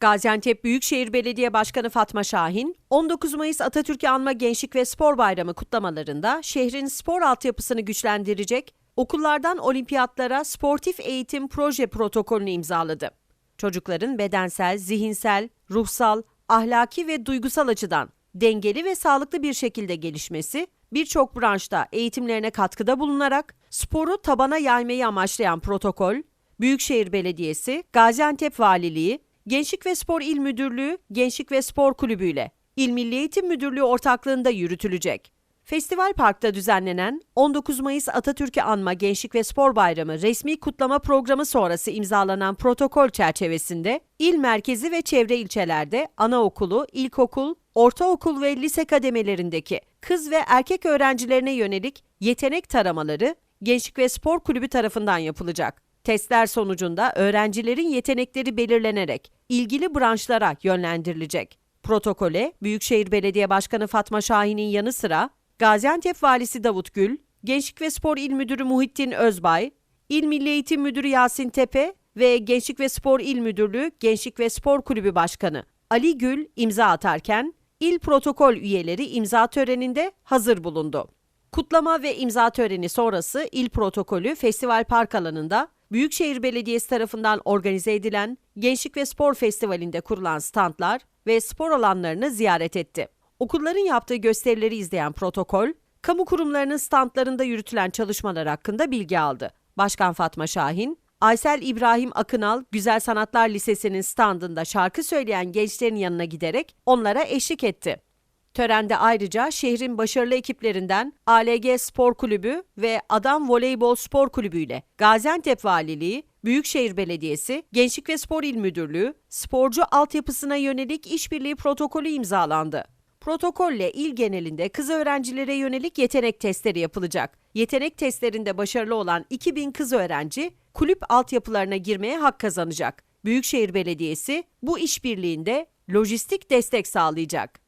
Gaziantep Büyükşehir Belediye Başkanı Fatma Şahin, 19 Mayıs Atatürk'ü Anma Gençlik ve Spor Bayramı kutlamalarında şehrin spor altyapısını güçlendirecek, okullardan olimpiyatlara sportif eğitim proje protokolünü imzaladı. Çocukların bedensel, zihinsel, ruhsal, ahlaki ve duygusal açıdan dengeli ve sağlıklı bir şekilde gelişmesi, birçok branşta eğitimlerine katkıda bulunarak sporu tabana yaymayı amaçlayan protokol, Büyükşehir Belediyesi, Gaziantep Valiliği, Gençlik ve Spor İl Müdürlüğü, Gençlik ve Spor Kulübü ile İl Milli Eğitim Müdürlüğü ortaklığında yürütülecek. Festival Park'ta düzenlenen 19 Mayıs Atatürk'ü Anma Gençlik ve Spor Bayramı resmi kutlama programı sonrası imzalanan protokol çerçevesinde il merkezi ve çevre ilçelerde anaokulu, ilkokul, ortaokul ve lise kademelerindeki kız ve erkek öğrencilerine yönelik yetenek taramaları Gençlik ve Spor Kulübü tarafından yapılacak. Testler sonucunda öğrencilerin yetenekleri belirlenerek ilgili branşlara yönlendirilecek. Protokole Büyükşehir Belediye Başkanı Fatma Şahin'in yanı sıra Gaziantep Valisi Davut Gül, Gençlik ve Spor İl Müdürü Muhittin Özbay, İl Milli Eğitim Müdürü Yasin Tepe ve Gençlik ve Spor İl Müdürlüğü Gençlik ve Spor Kulübü Başkanı Ali Gül imza atarken il protokol üyeleri imza töreninde hazır bulundu. Kutlama ve imza töreni sonrası il protokolü Festival Park alanında Büyükşehir Belediyesi tarafından organize edilen Gençlik ve Spor Festivali'nde kurulan standlar ve spor alanlarını ziyaret etti. Okulların yaptığı gösterileri izleyen protokol, kamu kurumlarının standlarında yürütülen çalışmalar hakkında bilgi aldı. Başkan Fatma Şahin, Aysel İbrahim Akınal Güzel Sanatlar Lisesi'nin standında şarkı söyleyen gençlerin yanına giderek onlara eşlik etti. Törende ayrıca şehrin başarılı ekiplerinden ALG Spor Kulübü ve Adam Voleybol Spor Kulübü ile Gaziantep Valiliği, Büyükşehir Belediyesi, Gençlik ve Spor İl Müdürlüğü, sporcu altyapısına yönelik işbirliği protokolü imzalandı. Protokolle il genelinde kız öğrencilere yönelik yetenek testleri yapılacak. Yetenek testlerinde başarılı olan 2000 kız öğrenci kulüp altyapılarına girmeye hak kazanacak. Büyükşehir Belediyesi bu işbirliğinde lojistik destek sağlayacak.